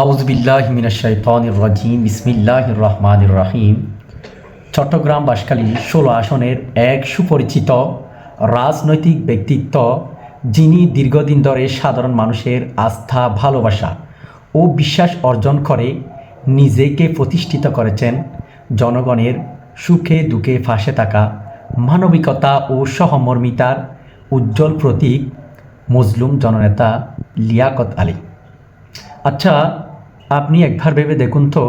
আউজবিল্লাহ মিনাশাইতানির রাজিম বিসমিল্লাহ রহমানির রাহিম। চট্টগ্রাম বাসকালী ষোলো আসনের এক সুপরিচিত রাজনৈতিক ব্যক্তিত্ব, যিনি দীর্ঘদিন ধরে সাধারণ মানুষের আস্থা, ভালোবাসা ও বিশ্বাস অর্জন করে নিজেকে প্রতিষ্ঠিত করেছেন। জনগণের সুখে দুঃখে ফাঁসে থাকা মানবিকতা ও সহমর্মিতার উজ্জ্বল প্রতীক মজলুম জননেতা লিয়াকত আলী। আচ্ছা আপনি একবার ভেবে দেখুন তো,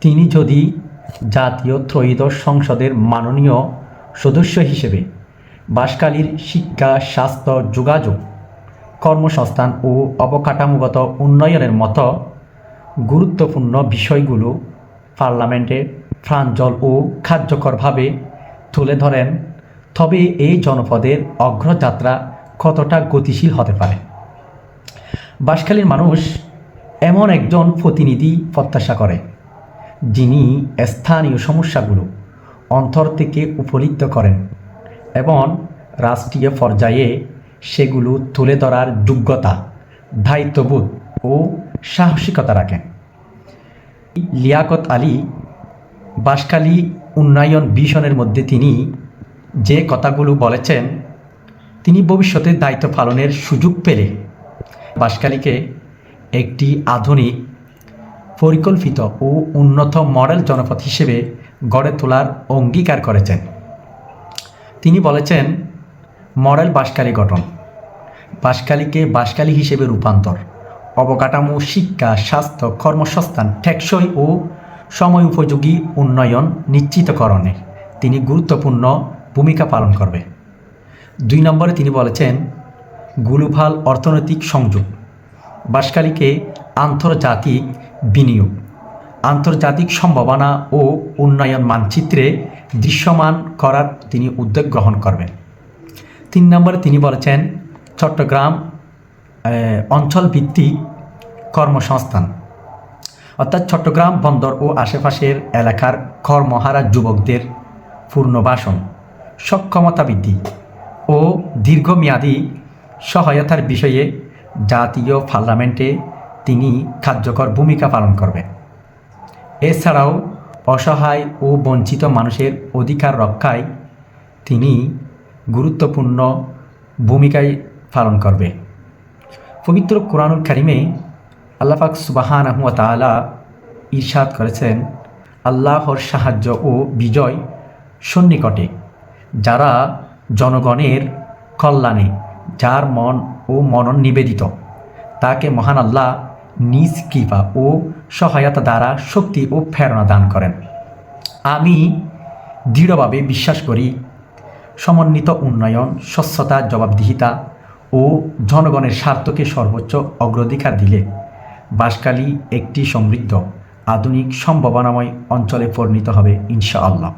তিনি যদি জাতীয় ত্রয়োদশ সংসদের মাননীয় সদস্য হিসেবে বাসকালীর শিক্ষা, স্বাস্থ্য, যোগাযোগ, কর্মসংস্থান ও অবকাঠামোগত উন্নয়নের মতো গুরুত্বপূর্ণ বিষয়গুলো পার্লামেন্টে প্রাঞ্জল ও কার্যকরভাবে তুলে ধরেন, তবে এই জনপদের অগ্রযাত্রা কতটা গতিশীল হতে পারে? বাঁশখালীর মানুষ এমন একজন প্রতিনিধি প্রত্যাশা করে, যিনি স্থানীয় সমস্যাগুলো অন্তর থেকে উপলব্ধ করেন এবং রাষ্ট্রীয় পর্যায়ে সেগুলো তুলে ধরার যোগ্যতা, দায়িত্ববোধ ও সাহসিকতা রাখেন। লিয়াকত আলী বাঁশখালী উন্নয়ন ভিশনের মধ্যে তিনি যে কথাগুলো বলেছেন, তিনি ভবিষ্যতে দায়িত্ব পালনের সুযোগ পেলে বাঁশখালীকে একটি আধুনিক, পরিকল্পিত ও উন্নত মডেল জনপদ হিসেবে গড়ে তোলার অঙ্গীকার করেছেন। তিনি বলেছেন, মডেল বাসকালী গঠন বাসকালীকে বাসকালী হিসেবে রূপান্তর, অবকাঠামো, শিক্ষা, স্বাস্থ্য, কর্মসংস্থান, টেকসই ও সময় উপযোগী উন্নয়ন নিশ্চিতকরণে তিনি গুরুত্বপূর্ণ ভূমিকা পালন করবে। দুই নম্বরে তিনি বলেছেন গ্লোবাল অর্থনৈতিক সংযোগ বাসকালীকে আন্তর্জাতিক বিনিয়োগ, আন্তর্জাতিক সম্ভাবনা ও উন্নয়ন মানচিত্রে দৃশ্যমান করার তিনি উদ্যোগ গ্রহণ করবেন। তিন নম্বরে তিনি বলেছেন, চট্টগ্রাম অঞ্চল ভিত্তিক কর্মসংস্থান, অর্থাৎ চট্টগ্রাম বন্দর ও আশেপাশের এলাকার কর্মহারা যুবকদের পূর্ণবাসন সক্ষমতা বৃদ্ধি ও দীর্ঘমেয়াদী সহায়তার বিষয়ে জাতীয় পার্লামেন্টে তিনি কার্যকর ভূমিকা পালন করবেন। এছাড়াও অসহায় ও বঞ্চিত মানুষের অধিকার রক্ষায় তিনি গুরুত্বপূর্ণ ভূমিকায় পালন করবে। পবিত্র কোরআনুল কারিমে আল্লাহাক সুবাহান তালা ঈর্ষাদ করেছেন, আল্লাহর সাহায্য ও বিজয় সন্নিকটে, যারা জনগণের কল্যাণে যার মন ও মনন নিবেদিত। তাকে মহান আল্লাহ নিজ কৃপা ও সহায়তা দ্বারা শক্তি ও প্রেরণা দান করেন। আমি দৃঢ়ভাবে বিশ্বাস করি, সমন্বিত উন্নয়ন, স্বচ্ছতা, জবাবদিহিতা ও জনগণের স্বার্থকে সর্বোচ্চ অগ্রাধিকার দিলে বাঁশখালী একটি সমৃদ্ধ, আধুনিক, সম্ভাবনাময় অঞ্চলে পরিণত হবে ইনশাআল্লাহ।